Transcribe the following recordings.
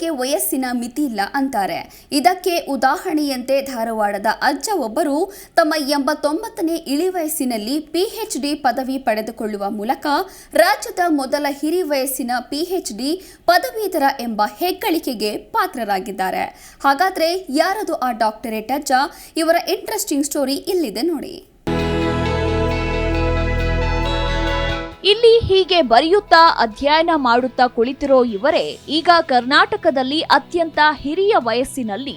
ಹೆರಿಗೆಗೆ ವಯಸ್ಸಿನ ಮಿತಿ ಇಲ್ಲ ಅಂತಾರೆ. ಇದಕ್ಕೆ ಉದಾಹರಣೆಯಂತೆ ಧಾರವಾಡದ ಅಜ್ಜ ಒಬ್ಬರು ತಮ್ಮ ಎಂಬತ್ತೊಂಬತ್ತನೇ ಇಳಿವಯಸ್ಸಿನಲ್ಲಿ ಪಿಎಚ್ಡಿ ಪದವಿ ಪಡೆದುಕೊಳ್ಳುವ ಮೂಲಕ ರಾಜ್ಯದ ಮೊದಲ ಹಿರಿ ವಯಸ್ಸಿನ ಪಿಎಚ್ಡಿ ಪದವೀಧರ ಎಂಬ ಹೆಗ್ಗಳಿಕೆಗೆ ಪಾತ್ರರಾಗಿದ್ದಾರೆ. ಹಾಗಾದ್ರೆ ಯಾರದು ಆ ಡಾಕ್ಟರೇಟ್ ಅಜ್ಜ? ಇವರ ಇಂಟ್ರೆಸ್ಟಿಂಗ್ ಸ್ಟೋರಿ ಇಲ್ಲಿದೆ ನೋಡಿ. ಇಲ್ಲಿ ಹೀಗೆ ಬರೆಯುತ್ತಾ ಅಧ್ಯಯನ ಮಾಡುತ್ತಾ ಕುಳಿತಿರೋ ಇವರೇ ಈಗ ಕರ್ನಾಟಕದಲ್ಲಿ ಅತ್ಯಂತ ಹಿರಿಯ ವಯಸ್ಸಿನಲ್ಲಿ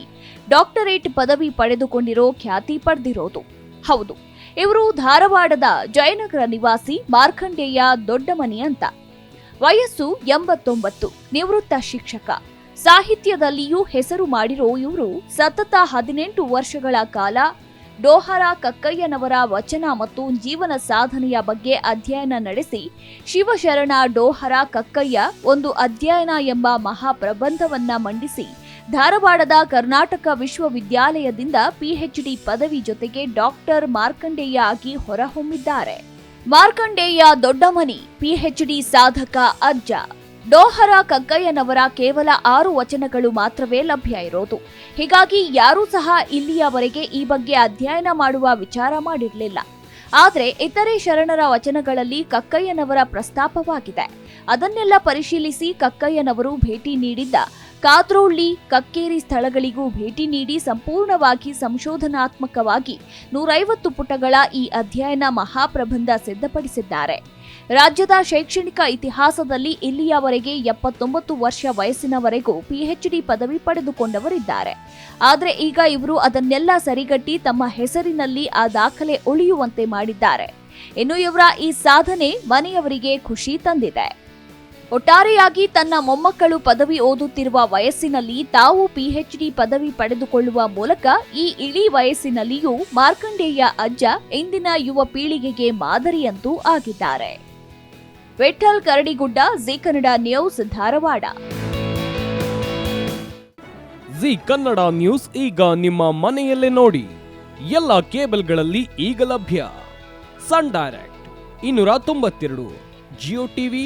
ಡಾಕ್ಟರೇಟ್ ಪದವಿ ಪಡೆದುಕೊಂಡಿರೋ ಖ್ಯಾತಿ ಪಡೆದಿರೋದು. ಹೌದು, ಇವರು ಧಾರವಾಡದ ಜಯನಗರ ನಿವಾಸಿ ಮಾರ್ಕಂಡೇಯ ದೊಡ್ಡಮನಿ ಅಂತ. ವಯಸ್ಸು ಎಂಬತ್ತೊಂಬತ್ತು, ನಿವೃತ್ತ ಶಿಕ್ಷಕ. ಸಾಹಿತ್ಯದಲ್ಲಿಯೂ ಹೆಸರು ಮಾಡಿರೋ ಇವರು ಸತತ ಹದಿನೆಂಟು ವರ್ಷಗಳ ಕಾಲ ಡೋಹರ ಕಕ್ಕಯ್ಯನವರ ವಚನ ಮತ್ತು ಜೀವನ ಸಾಧನೆಯ ಬಗ್ಗೆ ಅಧ್ಯಯನ ನಡೆಸಿ ಶಿವಶರಣ ಡೋಹರ ಕಕ್ಕಯ್ಯ ಒಂದು ಅಧ್ಯಯನ ಎಂಬ ಮಹಾಪ್ರಬಂಧವನ್ನ ಮಂಡಿಸಿ ಧಾರವಾಡದ ಕರ್ನಾಟಕ ವಿಶ್ವವಿದ್ಯಾಲಯದಿಂದ ಪಿಎಚ್ಡಿ ಪದವಿ ಜೊತೆಗೆ ಡಾಕ್ಟರ್ ಮಾರ್ಕಂಡೇಯ ಆಗಿ ಹೊರಹೊಮ್ಮಿದ್ದಾರೆ. ಮಾರ್ಕಂಡೇಯ ದೊಡ್ಡಮನಿ, ಪಿಎಚ್ಡಿ ಸಾಧಕ ಅಜ್ಜ. ಡೋಹರ ಕಗ್ಗಯ್ಯನವರ ಕೇವಲ ಆರು ವಚನಗಳು ಮಾತ್ರವೇ ಲಭ್ಯ ಇರೋದು. ಹೀಗಾಗಿ ಯಾರೂ ಸಹ ಇಲ್ಲಿಯವರೆಗೆ ಈ ಬಗ್ಗೆ ಅಧ್ಯಯನ ಮಾಡುವ ವಿಚಾರ ಮಾಡಿರಲಿಲ್ಲ. ಆದರೆ ಇತರೆ ಶರಣರ ವಚನಗಳಲ್ಲಿ ಕಕ್ಕಯ್ಯನವರ ಪ್ರಸ್ತಾಪವಾಗಿದೆ. ಅದನ್ನೆಲ್ಲ ಪರಿಶೀಲಿಸಿ ಕಕ್ಕಯ್ಯನವರು ಭೇಟಿ ನೀಡಿದ್ದ ಕಾದ್ರೋಳ್ಳಿ ಕಕ್ಕೇರಿ ಸ್ಥಳಗಳಿಗೂ ಭೇಟಿ ನೀಡಿ ಸಂಪೂರ್ಣವಾಗಿ ಸಂಶೋಧನಾತ್ಮಕವಾಗಿ ನೂರೈವತ್ತು ಪುಟಗಳ ಈ ಅಧ್ಯಯನ ಮಹಾಪ್ರಬಂಧ ಸಿದ್ಧಪಡಿಸಿದ್ದಾರೆ. ರಾಜ್ಯದ ಶೈಕ್ಷಣಿಕ ಇತಿಹಾಸದಲ್ಲಿ ಇಲ್ಲಿಯವರೆಗೆ ಎಪ್ಪತ್ತೊಂಬತ್ತು ವರ್ಷ ವಯಸ್ಸಿನವರೆಗೂ ಪಿಎಚ್ಡಿ ಪದವಿ ಪಡೆದುಕೊಂಡವರಿದ್ದಾರೆ. ಆದರೆ ಈಗ ಇವರು ಅದನ್ನೆಲ್ಲ ಸರಿಗಟ್ಟಿ ತಮ್ಮ ಹೆಸರಿನಲ್ಲಿ ಆ ದಾಖಲೆ ಉಳಿಯುವಂತೆ ಮಾಡಿದ್ದಾರೆ. ಇನ್ನು ಇವರ ಈ ಸಾಧನೆ ಮನೆಯವರಿಗೆ ಖುಷಿ ತಂದಿದೆ. ಒಟ್ಟಾರೆಯಾಗಿ ತನ್ನ ಮೊಮ್ಮಕ್ಕಳು ಪದವಿ ಓದುತ್ತಿರುವ ವಯಸ್ಸಿನಲ್ಲಿ ತಾವು ಪಿಎಚ್ಡಿ ಪದವಿ ಪಡೆದುಕೊಳ್ಳುವ ಮೂಲಕ ಈ ಇಳಿ ವಯಸ್ಸಿನಲ್ಲಿಯೂ ಮಾರ್ಕಂಡೇಯ ಅಜ್ಜ ಇಂದಿನ ಯುವ ಪೀಳಿಗೆಗೆ ಮಾದರಿಯಂತೂ ಆಗಿದ್ದಾರೆ. Vittal Karadigudda, Z Kannada news, Dharwad. Z Kannada news ಈಗ ನಿಮ್ಮ ಮನೆಯಲ್ಲೇ ನೋಡಿ. ಎಲ್ಲ ಕೇಬಲ್ಗಳಲ್ಲಿ ಈಗ ಲಭ್ಯ. ಸನ್ ಡೈರೆಕ್ಟ್, ಇನ್ನೂರ ತೊಂಬತ್ತೆರಡು ಜಿಯೋ ಟಿವಿ